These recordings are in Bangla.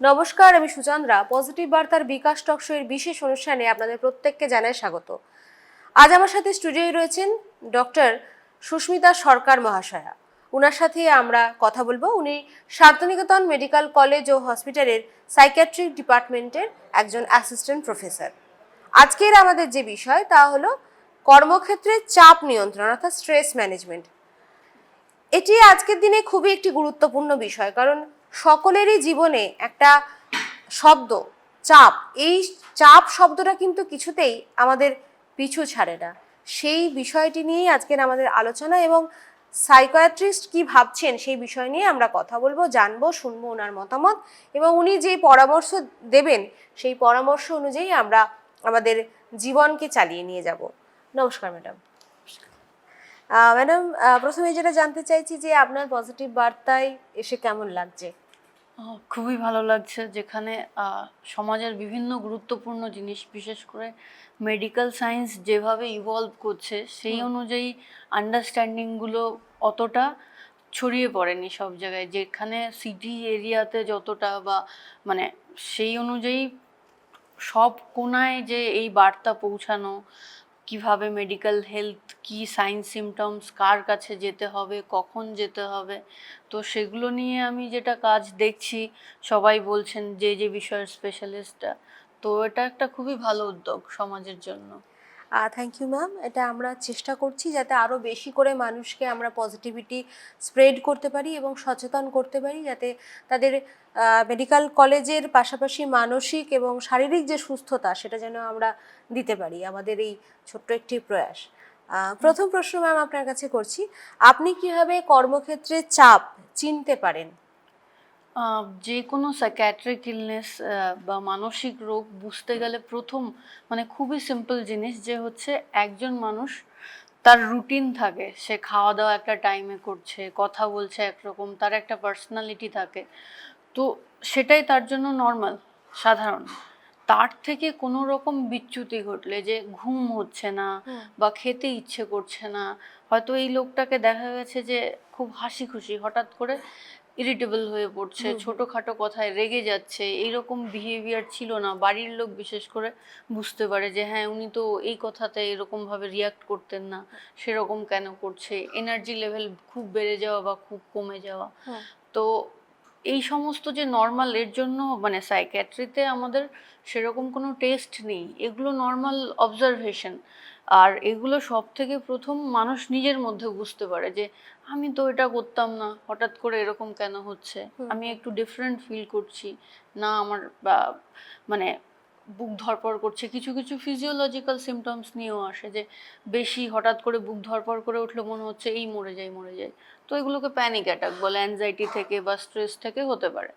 নমস্কার, আমি সুচন্দ্রা। পজিটিভ বার্তার বিকাশ টকশো এর বিশেষ অনুষ্ঠানে আপনাদের প্রত্যেককে জানাই স্বাগত। আজ আমার সাথে স্টুডিওয় রয়েছেন ডক্টর সুস্মিতা সরকার মহাশয়া। ওনার সাথে আমরা কথা বলব। উনি শান্তিনিকেতন মেডিকেল কলেজ ও হসপিটালের সাইকিয়াট্রিক ডিপার্টমেন্টের একজন অ্যাসিস্ট্যান্ট প্রফেসর। আজকের আমাদের যে বিষয় তা হলো কর্মক্ষেত্রে চাপ নিয়ন্ত্রণ, অর্থাৎ স্ট্রেস ম্যানেজমেন্ট। এটি আজকের দিনে খুবই একটি গুরুত্বপূর্ণ বিষয়, কারণ সকলেরই জীবনে একটা শব্দ, চাপ। এই চাপ শব্দটা কিন্তু কিছুতেই আমাদের পিছু ছাড়ে না। সেই বিষয়টি নিয়েই আজকের আমাদের আলোচনা এবং সাইকোয়াট্রিস্ট কি ভাবছেন সেই বিষয় নিয়ে আমরা কথা বলব, জানব, শুনব ওনার মতামত এবং উনি যে পরামর্শ দেবেন, সেই পরামর্শ অনুযায়ী আমরা আমাদের জীবনকে চালিয়ে নিয়ে যাব। নমস্কার ম্যাডাম। ম্যাডাম প্রথমে যেটা জানতে চাইছি যে আপনার পজিটিভ বার্তায় এসে কেমন লাগছে? খুবই ভালো লাগছে যেখানে সমাজের বিভিন্ন গুরুত্বপূর্ণ জিনিস বিশেষ করে মেডিকেল সায়েন্স যেভাবে ইভলভ করছে সেই অনুযায়ী আন্ডারস্ট্যান্ডিংগুলো অতটা ছড়িয়ে পড়েনি সব জায়গায়। যেখানে সিটি এরিয়াতে যতটা বা মানে সেই অনুযায়ী সব কোনায় যে এই বার্তা পৌঁছানো কীভাবে মেডিকেল হেলথ কি সাইন সিমটমস কার কাছে যেতে হবে, কখন যেতে হবে, তো সেগুলো নিয়ে আমি যেটা কাজ দেখছি, সবাই বলছেন যে যে বিষয়ের স্পেশালিস্টটা তো এটা একটা খুবই ভালো উদ্যোগ সমাজের জন্য। থ্যাংক ইউ ম্যাম এটা আমরা চেষ্টা করছি যাতে আরও বেশি করে মানুষকে আমরা পজিটিভিটি স্প্রেড করতে পারি এবং সচেতন করতে পারি, যাতে তাদের মেডিকেল কলেজের পাশাপাশি মানসিক এবং শারীরিক যে সুস্থতা, সেটা যেন আমরা দিতে পারি। আমাদের এই ছোট্ট একটি প্রয়াস। প্রথম প্রশ্ন ম্যাম আপনার কাছে করছি। আপনি কীভাবে কর্মক্ষেত্রে চাপ চিনতে পারেন? যে কোনো সাইক্যাট্রিক ইলনেস বা মানসিক রোগ বুঝতে গেলে প্রথম মানে খুবই সিম্পল জিনিস যে হচ্ছে একজন মানুষ তার রুটিন থাকে। সে খাওয়া দাওয়া একটা টাইমে করছে কথা বলছে একরকম তার একটা পার্সোনালিটি থাকে। তো সেটাই তার জন্য নর্মাল সাধারণ। তার থেকে কোনো রকম বিচ্যুতি ঘটলে যে ঘুম হচ্ছে না বা খেতে ইচ্ছে করছে না হয়তো এই লোকটাকে দেখা গেছে যে খুব হাসি খুশি হঠাৎ করে ইরিটেবল হয়ে পড়ছে ছোটখাটো কথায় রেগে যাচ্ছে এইরকম বিহেভিয়ার ছিল না। বাড়ির লোক বিশেষ করে বুঝতে পারে যে হ্যাঁ উনি তো এই কথাতে এরকমভাবে রিয়াক্ট করতেন না সেরকম কেন করছে? এনার্জি লেভেল খুব বেড়ে যাওয়া বা খুব কমে যাওয়া। তো এই সমস্ত যে নর্মাল এর জন্য মানে সাইক্যাট্রিতে আমাদের সেরকম কোনো টেস্ট নেই এগুলো নর্মাল অবজারভেশন আর এগুলো সব থেকে প্রথম মানুষ নিজের মধ্যে বুঝতে পারে যে আমি তো এটা করতাম না হঠাৎ করে এরকম কেন হচ্ছে? আমি একটু ডিফারেন্ট ফিল করছি। না আমার বা মানে বুক ধরপড় করছে। কিছু কিছু ফিজিওলজিক্যাল সিমটমস নিয়েও আসে যে বেশি হঠাৎ করে বুক ধরপড় করে উঠলে মনে হচ্ছে এই মরে যায় মরে যায় তো এগুলোকে প্যানিক অ্যাটাক বলে অ্যাংজাইটি থেকে বা স্ট্রেস থেকে হতে পারে।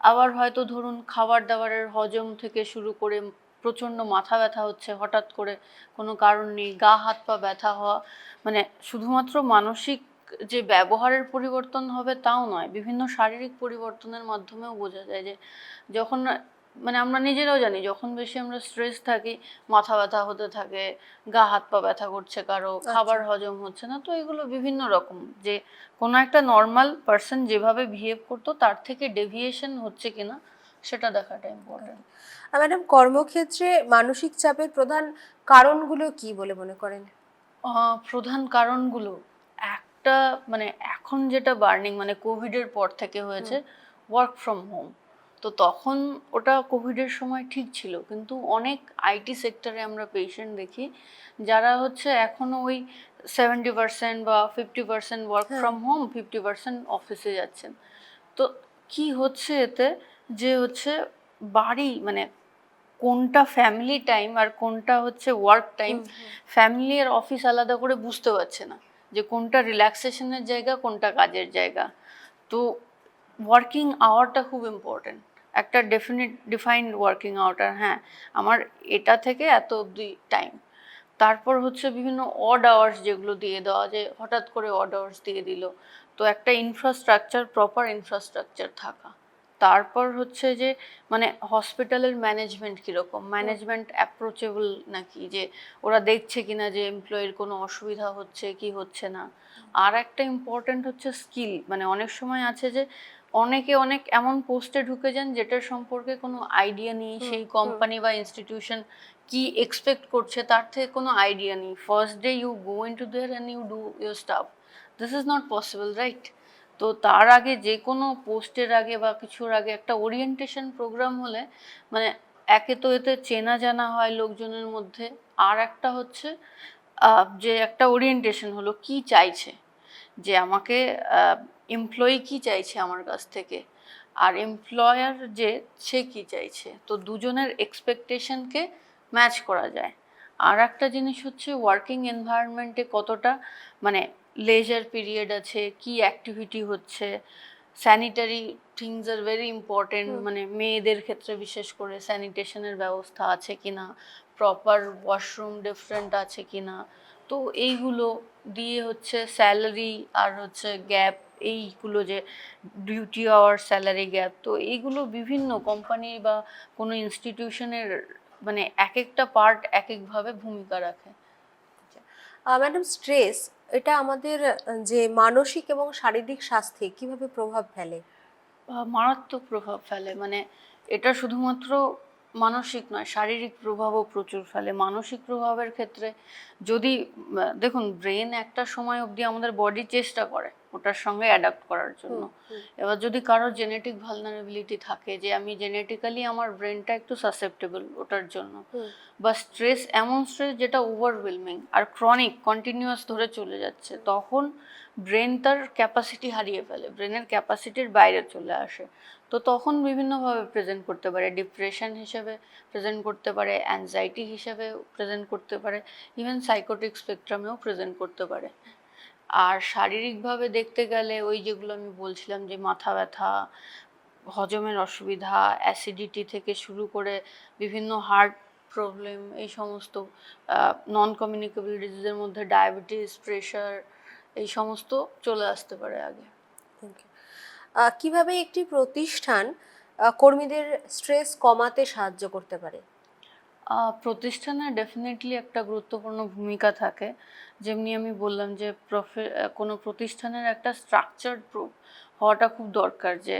আবার হয়তো ধরুন খাবার দাবারের হজম থেকে শুরু করে প্রচণ্ড মাথা ব্যথা হচ্ছে হঠাৎ করে কোনো কারণ নেই গা হাত পা ব্যথা হওয়া মানে শুধুমাত্র মানসিক যে ব্যবহারের পরিবর্তন হবে তাও নয় বিভিন্ন শারীরিক পরিবর্তনের মাধ্যমেও বোঝা যায় যে যখন মানে আমরা নিজেরাও জানি যখন বেশি আমরা স্ট্রেস থাকি মাথা ব্যথা হতে থাকে গা হাত পা ব্যথা করছে কারও খাবার হজম হচ্ছে না তো এগুলো বিভিন্ন রকম যে কোনো একটা নর্মাল পার্সন যেভাবে বিহেভ করতো তার থেকে ডেভিয়েশন হচ্ছে কিনা সেটা দেখাটা ইম্পর্টেন্ট ম্যাডাম কর্মক্ষেত্রে মানসিক চাপের প্রধান কারণগুলো কি বলে মনে করেন? প্রধান কারণগুলো একটা মানে এখন যেটা বার্নিং মানে কোভিডের পর থেকে হয়েছে ওয়ার্ক ফ্রম হোম তো তখন ওটা কোভিডের সময় ঠিক ছিল। কিন্তু অনেক আইটি সেক্টরে আমরা পেশেন্ট দেখি যারা হচ্ছে এখনও ওই সেভেন্টি পার্সেন্ট বা fifty percent work. From home fifty percent অফিসে যাচ্ছেন। তো কি হচ্ছে এতে? যে হচ্ছে বাড়ি মানে কোনটা ফ্যামিলি টাইম আর কোনটা হচ্ছে ওয়ার্ক টাইম ফ্যামিলি আর অফিস আলাদা করে বুঝতে পারছে না যে কোনটা রিল্যাক্সেশনের জায়গা কোনটা কাজের জায়গা। তো ওয়ার্কিং আওয়ারটা খুব ইম্পর্টেন্ট একটা ডেফিনিট ডিফাইন্ড ওয়ার্কিং আওয়ারটা হ্যাঁ আমার এটা থেকে এত অবধি টাইম তারপর হচ্ছে বিভিন্ন অড আওয়ার্স যেগুলো দিয়ে দেওয়া যে হঠাৎ করে অড আওয়ার্স দিয়ে দিল। তো একটা ইনফ্রাস্ট্রাকচার প্রপার ইনফ্রাস্ট্রাকচার থাকা। তারপর হচ্ছে যে মানে হসপিটালের ম্যানেজমেন্ট কীরকম? ম্যানেজমেন্ট অ্যাপ্রোচেবল নাকি? যে ওরা দেখছে কিনা যে এমপ্লয়ির কোনো অসুবিধা হচ্ছে কি হচ্ছে না? আর একটা ইম্পর্ট্যান্ট হচ্ছে স্কিল মানে অনেক সময় আছে যে অনেকে অনেক এমন পোস্টে ঢুকে যান যেটার সম্পর্কে কোনো আইডিয়া নেই সেই কোম্পানি বা ইনস্টিটিউশন কি এক্সপেক্ট করছে তার থেকে কোনো আইডিয়া নেই। First day you go in to there and you do your stuff this is not possible right তো তার আগে যে কোনো পোস্টের আগে বা কিছুর আগে একটা ওরিয়েন্টেশন প্রোগ্রাম হলে মানে একে তো এতে চেনা জানা হয় লোকজনের মধ্যে। আর একটা হচ্ছে যে একটা ওরিয়েন্টেশন হলো কি চাইছে? যে আমাকে এমপ্লয়ি কি চাইছে আমার কাছ থেকে? আর এমপ্লয়ার যে সে কি চাইছে? তো দুজনের এক্সপেকটেশনকে ম্যাচ করা যায়। আর একটা জিনিস হচ্ছে ওয়ার্কিং এনভায়রনমেন্টে কতটা মানে লেজার পিরিয়ড আছে কি অ্যাক্টিভিটি হচ্ছে sanitary things are very important মানে মেয়েদের ক্ষেত্রে বিশেষ করে স্যানিটেশনের ব্যবস্থা আছে কি না প্রপার ওয়াশরুম ডিফারেন্ট আছে কি না তো এইগুলো দিয়ে হচ্ছে স্যালারি আর হচ্ছে গ্যাপ এইগুলো যে ডিউটি আওয়ার স্যালারি গ্যাপ তো এইগুলো বিভিন্ন কোম্পানি বা কোনো ইনস্টিটিউশনের মানে এক একটা পার্ট এক একভাবে ভূমিকা রাখে। ম্যাডাম স্ট্রেস এটা আমাদের যে মানসিক এবং শারীরিক স্বাস্থ্যে কীভাবে প্রভাব ফেলে? মারাত্মক প্রভাব ফেলে। মানে এটা শুধুমাত্র মানসিক নয় শারীরিক প্রভাবও প্রচুর ফেলে। মানসিক প্রভাবের ক্ষেত্রে যদি দেখুন ব্রেন একটা সময় অবধি আমাদের বডি চেষ্টা করে। ওটার সঙ্গে অ্যাডাপ্ট করার জন্য। এবার যদি কারোর জেনেটিক ভালনারেবিলিটি থাকে যে আমি জেনেটিক্যালি আমার ব্রেনটা একটু সাসেপ্টেবল ওটার জন্য বা স্ট্রেস এমন স্ট্রেস যেটা ওভারওয়েলমিং আর ক্রনিক কন্টিনিউয়াস ধরে চলে যাচ্ছে তখন ব্রেন তার ক্যাপাসিটি হারিয়ে ফেলে ব্রেনের ক্যাপাসিটির বাইরে চলে আসে। তো তখন বিভিন্নভাবে প্রেজেন্ট করতে পারে ডিপ্রেশন হিসেবে প্রেজেন্ট করতে পারে অ্যাংজাইটি হিসেবে প্রেজেন্ট করতে পারে ইভেন সাইকোটিক স্পেকট্রামেও প্রেজেন্ট করতে পারে। আর শারীরিকভাবে দেখতে গেলে ওই যেগুলো আমি বলছিলাম যে মাথা ব্যথা, হজমের অসুবিধা অ্যাসিডিটি থেকে শুরু করে বিভিন্ন হার্ট প্রবলেম এই সমস্ত নন কমিউনিকেবল ডিজিজের মধ্যে ডায়াবেটিস প্রেশার এই সমস্ত চলে আসতে পারে আগে। কীভাবে একটি প্রতিষ্ঠান কর্মীদের স্ট্রেস কমাতে সাহায্য করতে পারে? আহ, প্রতিষ্ঠানে ডেফিনেটলি একটা গুরুত্বপূর্ণ ভূমিকা থাকে। যেমনি আমি বললাম যে প্রফে কোনো প্রতিষ্ঠানের একটা স্ট্রাকচার্ড হওয়াটা খুব দরকার যে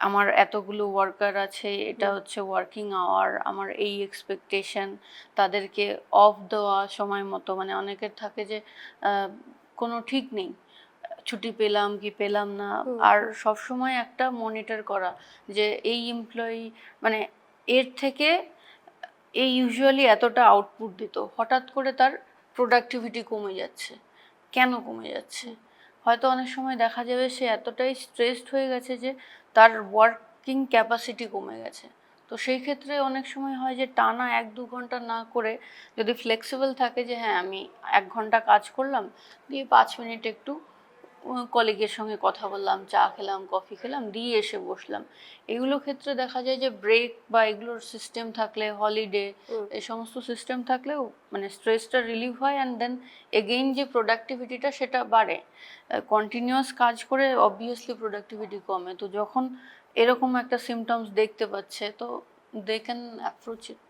আমার এতগুলো ওয়ার্কার আছে এটা হচ্ছে ওয়ার্কিং আওয়ার আমার এই এক্সপেকটেশন তাদেরকে অফ দেওয়া সময় মতো। মানে অনেকের থাকে যে কোনো ঠিক নেই ছুটি পেলাম কি পেলাম না। আর হুম। সব সময় একটা মনিটর করা যে এই এমপ্লয়ি মানে এর থেকে এই ইউজুয়ালি এতটা আউটপুট দিত। হঠাৎ করে তার প্রোডাক্টিভিটি কমে যাচ্ছে। কেন কমে যাচ্ছে? হয়তো অনেক সময় দেখা যাবে সে এতটাই স্ট্রেসড হয়ে গেছে যে তার ওয়ার্কিং ক্যাপাসিটি কমে গেছে। তো সেই ক্ষেত্রে অনেক সময় হয় যে টানা এক দু ঘণ্টা না করে যদি ফ্লেক্সিবল থাকে যে হ্যাঁ আমি এক ঘণ্টা কাজ করলাম, দিয়ে পাঁচ মিনিট একটু কলিগের সঙ্গে কথা বললাম চা খেলাম কফি খেলাম দিয়ে এসে বসলাম। এগুলো ক্ষেত্রে দেখা যায় যে ব্রেক বা এগুলোর সিস্টেম থাকলে হলিডে। এই সমস্ত সিস্টেম থাকলেও মানে স্ট্রেসটা রিলিভ হয় অ্যান্ড দেন এগেইন যে প্রোডাক্টিভিটিটা সেটা বাড়ে। কন্টিনিউয়াস কাজ করে অবভিয়াসলি প্রোডাক্টিভিটি কমে। তো যখন এরকম একটা সিমটমস দেখতে পাচ্ছে তো they can approach it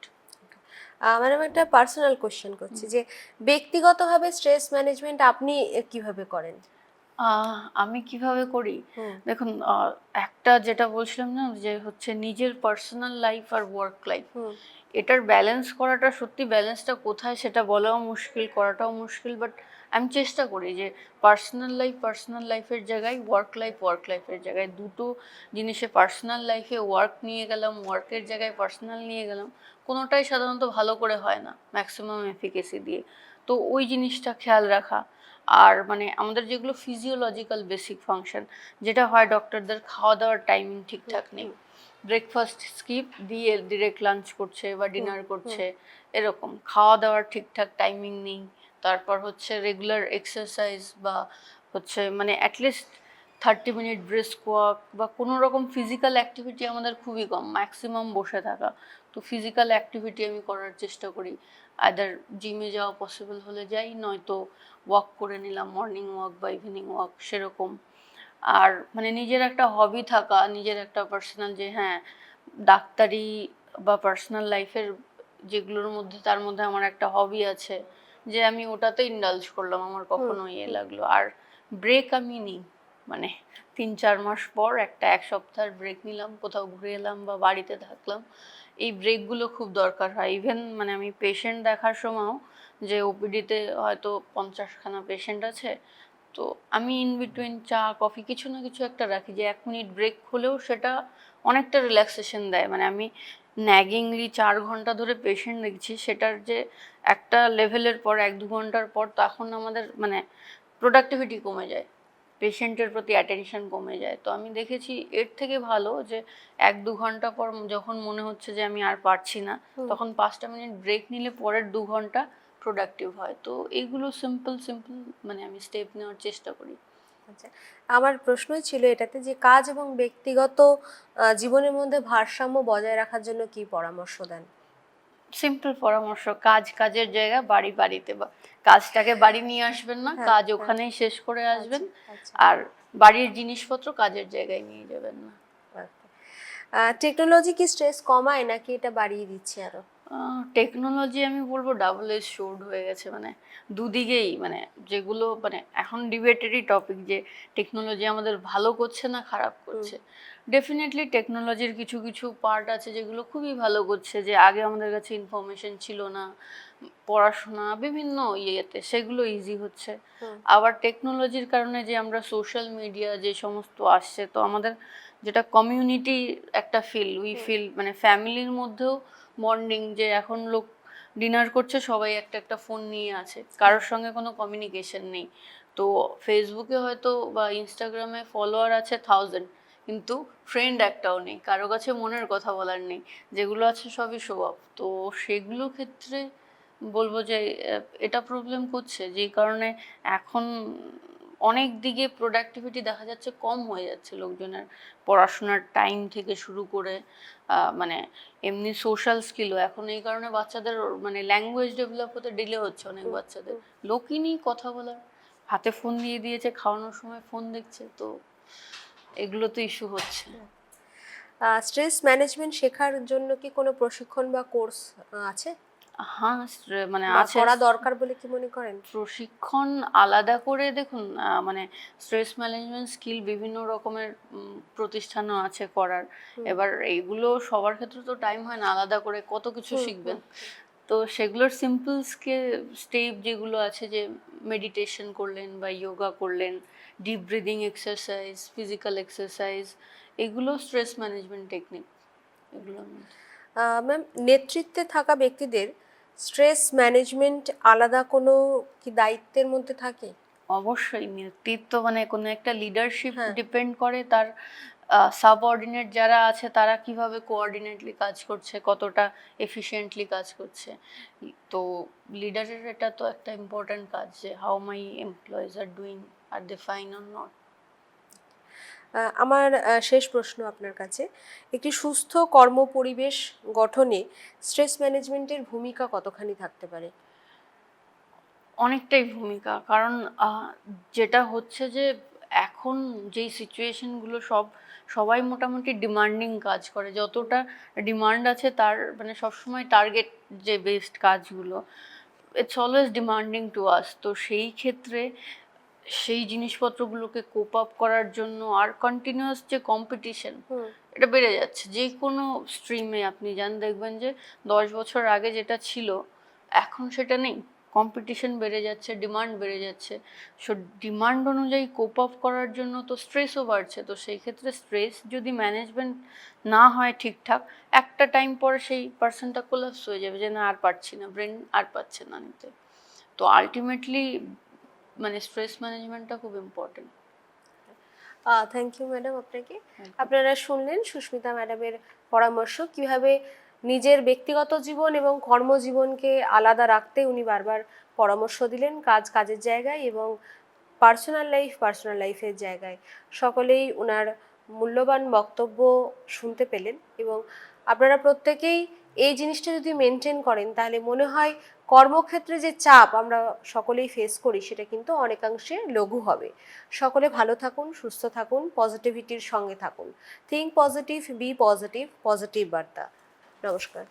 madam একটা পার্সোনাল কোশ্চেন করছি যে ব্যক্তিগতভাবে স্ট্রেস ম্যানেজমেন্ট আপনি কীভাবে করেন? আমি কীভাবে করি? দেখুন একটা যেটা বলছিলাম না যে হচ্ছে নিজের পার্সোনাল লাইফ আর ওয়ার্ক লাইফ এটার ব্যালেন্স করাটা সত্যি ব্যালেন্সটা কোথায় সেটা বলাও মুশকিল করাটাও মুশকিল বাট আমি চেষ্টা করি যে পার্সোনাল লাইফ পার্সোনাল লাইফের জায়গায় ওয়ার্ক লাইফ ওয়ার্ক লাইফের জায়গায়। দুটো জিনিসে পার্সোনাল লাইফে ওয়ার্ক নিয়ে গেলাম ওয়ার্কের জায়গায় পার্সোনাল নিয়ে গেলাম কোনোটাই সাধারণত ভালো করে হয় না ম্যাক্সিমাম এফিকেসি দিয়ে। তো ওই জিনিসটা খেয়াল রাখা। আর মানে আমাদের যেগুলো ফিজিওলজিক্যাল বেসিক ফাংশন যেটা হয় ডক্টরদের খাওয়া দাওয়ার টাইমিং ঠিকঠাক নেই। ব্রেকফাস্ট স্কিপ দিয়ে ডিরেক্ট লাঞ্চ করছে বা ডিনার করছে এরকম। খাওয়া দাওয়ার ঠিকঠাক টাইমিং নেই। তারপর হচ্ছে রেগুলার এক্সারসাইজ বা হচ্ছে মানে at least thirty minute brisk walk বা কোনো রকম ফিজিক্যাল অ্যাক্টিভিটি আমাদের খুবই কম ম্যাক্সিমাম বসে থাকা। তো ফিজিক্যাল অ্যাক্টিভিটি আমি করার চেষ্টা করি। আদার জিমে যাওয়া পসিবল হলে যাই নয়তো ওয়াক করে নিলাম মর্নিং ওয়াক বা ইভিনিং ওয়াক সেরকম। আর মানে নিজের একটা হবি থাকা নিজের একটা পার্সোনাল যে হ্যাঁ ডাক্তারি বা পার্সোনাল লাইফের যেগুলোর মধ্যে তার মধ্যে আমার একটা হবি আছে যে আমি ওটাতে ইন্ডালজ করলাম আমার কখনো ইয়ে লাগল। আর ব্রেক আমি নিই মানে তিন চার মাস পর একটা এক সপ্তাহের ব্রেক নিলাম কোথাও ঘুরে এলাম বা বাড়িতে থাকলাম। এই ব্রেকগুলো খুব দরকার হয়। ইভেন মানে আমি পেশেন্ট দেখার সময়ও যে ওপিডিতে হয়তো পঞ্চাশখানা পেশেন্ট আছে তো আমি ইন বিটুইন চা কফি কিছু না কিছু একটা রাখি যে এক মিনিট ব্রেক হলেও সেটা অনেকটা রিল্যাক্সেশন দেয়। মানে আমি ন্যাগিংলি চার ঘণ্টা ধরে পেশেন্ট দেখছি সেটার যে একটা লেভেলের পর এক দু ঘণ্টার পর তখন আমাদের মানে প্রোডাক্টিভিটি কমে যায় পেশেন্টের প্রতি অ্যাটেনশন কমে যায়। তো আমি দেখেছি এর থেকে ভালো যে এক দু ঘণ্টা পর যখন মনে হচ্ছে যে আমি আর পারছি না তখন পাঁচটা মিনিট ব্রেক নিলে পরের দু ঘণ্টা প্রোডাক্টিভ হয়। তো এইগুলো সিম্পল সিম্পল মানে আমি স্টেপ নেওয়ার চেষ্টা করি। আচ্ছা আমার প্রশ্নই ছিল এটাতে যে কাজ এবং ব্যক্তিগত জীবনের মধ্যে ভারসাম্য বজায় রাখার জন্য কি পরামর্শ দেন? সিম্পল পরামর্শ কাজ কাজের জায়গা বাড়ি বাড়িতে বা কাজটাকে বাড়ি নিয়ে আসবেন না হ্যাঁ, কাজ হ্যাঁ। ওখানেই শেষ করে আসবেন। আচ্ছা, আর বাড়ির জিনিসপত্র কাজের জায়গায় নিয়ে যাবেন না। টেকনোলজি কি স্ট্রেস কমায় নাকি এটা বাড়িয়ে দিচ্ছে আরও? টেকনোলজি আমি বলব ডাবল এজ শোড হয়ে গেছে। মানে দুদিকেই মানে যেগুলো মানে এখন ডিবেটেরই টপিক যে টেকনোলজি আমাদের ভালো করছে না খারাপ করছে। ডেফিনেটলি টেকনোলজির কিছু কিছু পার্ট আছে যেগুলো খুবই ভালো করছে যে আগে আমাদের কাছে ইনফরমেশন ছিল না পড়াশোনা বিভিন্ন ইয়েতে সেগুলো ইজি হচ্ছে। আবার টেকনোলজির কারণে যে আমরা সোশ্যাল মিডিয়া যে সমস্ত আসছে তো আমাদের যেটা কমিউনিটি একটা ফিল উই ফিল মানে ফ্যামিলির মধ্যেও বন্ডিং যে এখন লোক ডিনার করছে, সবাই একটা একটা ফোন নিয়ে আছে। কারোর সঙ্গে কোনো কমিউনিকেশন নেই। তো ফেসবুকে হয়তো বা ইনস্টাগ্রামে ফলোয়ার আছে থাউজেন্ড কিন্তু ফ্রেন্ড একটাও নেই। কারও কাছে মনের কথা বলার নেই। যেগুলো আছে সবই স্বভাব তো সেগুলো ক্ষেত্রে বলব যে এটা প্রবলেম করছে। যেই কারণে এখন অনেক দিকে প্রোডাক্টিভিটি দেখা যাচ্ছে কম হয়ে যাচ্ছে লোকজনের পড়াশোনার টাইম থেকে শুরু করে মানে এমনি সোশ্যাল স্কিলও এখন এই কারণে বাচ্চাদের মানে ল্যাঙ্গুয়েজ ডেভেলপ হতে ডিলে হচ্ছে অনেক বাচ্চাদের। লোকই কথা বলার। হাতে ফোন দিয়ে দিয়েছে, খাওয়ানোর সময় ফোন দেখছে, তো এগুলো তো ইস্যু হচ্ছে। স্ট্রেস ম্যানেজমেন্ট শেখার জন্য কি কোনো প্রশিক্ষণ বা কোর্স আছে? হ্যাঁ মানে করা দরকার বলে কি মনে করেন? প্রশিক্ষণ আলাদা করে দেখুন মানে স্ট্রেস ম্যানেজমেন্ট স্কিল বিভিন্ন রকমের প্রতিষ্ঠানও আছে করার। এবার এইগুলো সবার ক্ষেত্রে তো টাইম হয় না আলাদা করে কত কিছু শিখবেন। তো সেগুলোর সিম্পল স্টেপ যেগুলো আছে যে মেডিটেশন করলেন বা যোগা করলেন deep breathing exercise physical exercise এগুলো স্ট্রেস ম্যানেজমেন্ট টেকনিক মধ্যে ম্যাম নেতৃত্বে থাকা ব্যক্তিদের স্ট্রেস ম্যানেজমেন্ট আলাদা কোনো কি দায়িত্বের মধ্যে থাকে? অবশ্যই নেতৃত্ব মানে কোনো একটা লিডারশিপ হ্যাঁ। ডিপেন্ড করে তার সাবঅর্ডিনেট যারা আছে তারা কীভাবে কোঅর্ডিনেটলি কাজ করছে কতটা এফিশিয়েন্টলি কাজ করছে। তো লিডারের এটা তো একটা ইম্পর্ট্যান্ট কাজ যে how my employees are doing are they fine or not আমার শেষ প্রশ্ন আপনার কাছে। একটি সুস্থ কর্ম পরিবেশ গঠনে স্ট্রেস ম্যানেজমেন্টের ভূমিকা কতখানি থাকতে পারে? অনেকটাই ভূমিকা, কারণ যেটা হচ্ছে যে এখন যেই সিচুয়েশনগুলো সব, সবাই মোটামুটি ডিমান্ডিং কাজ করে। যতটা ডিমান্ড আছে তার মানে সবসময় টার্গেট যে বেসড কাজগুলো it's always demanding to us তো সেই ক্ষেত্রে সেই জিনিসপত্রগুলোকে কোপ আপ করার জন্য আর কন্টিনিউয়াস যে কম্পিটিশন এটা বেড়ে যাচ্ছে। যে কোনো স্ট্রিমে আপনি যান দেখবেন যে দশ বছর আগে যেটা ছিল এখন সেটা নেই। কম্পিটিশন বেড়ে যাচ্ছে ডিমান্ড বেড়ে যাচ্ছে। সো ডিমান্ড অনুযায়ী কোপ আপ করার জন্য তো স্ট্রেসও বাড়ছে। তো সেই ক্ষেত্রে স্ট্রেস যদি ম্যানেজমেন্ট না হয় ঠিকঠাক একটা টাইম পরে সেই পার্সনটা কোলাপস হয়ে যাবে যে না আর পারছি না। ব্রেন আর পাচ্ছে না নিতে। তো আলটিমেটলি মানে স্ট্রেস ম্যানেজমেন্টটা খুব ইম্পর্টেন্ট থ্যাংক ইউ ম্যাডাম আপনাকে। আপনারা শুনলেন সুস্মিতা ম্যাডামের পরামর্শ কীভাবে নিজের ব্যক্তিগত জীবন এবং কর্মজীবনকে আলাদা রাখতে উনি বারবার পরামর্শ দিলেন কাজ কাজের জায়গায় এবং পার্সোনাল লাইফ পার্সোনাল লাইফের জায়গায়। সকলেই ওনার মূল্যবান বক্তব্য শুনতে পেলেন এবং আপনারা প্রত্যেকেই এই জিনিসটা যদি মেনটেন করেন তাহলে মনে হয় কর্মক্ষেত্রে যে চাপ আমরা সকলেই ফেস করি, সেটা কিন্তু অনেকাংশে লঘু হবে। সকলে ভালো থাকুন, সুস্থ থাকুন পজিটিভিটির সঙ্গে থাকুন। Think positive be positive positive বার্তা। নমস্কার।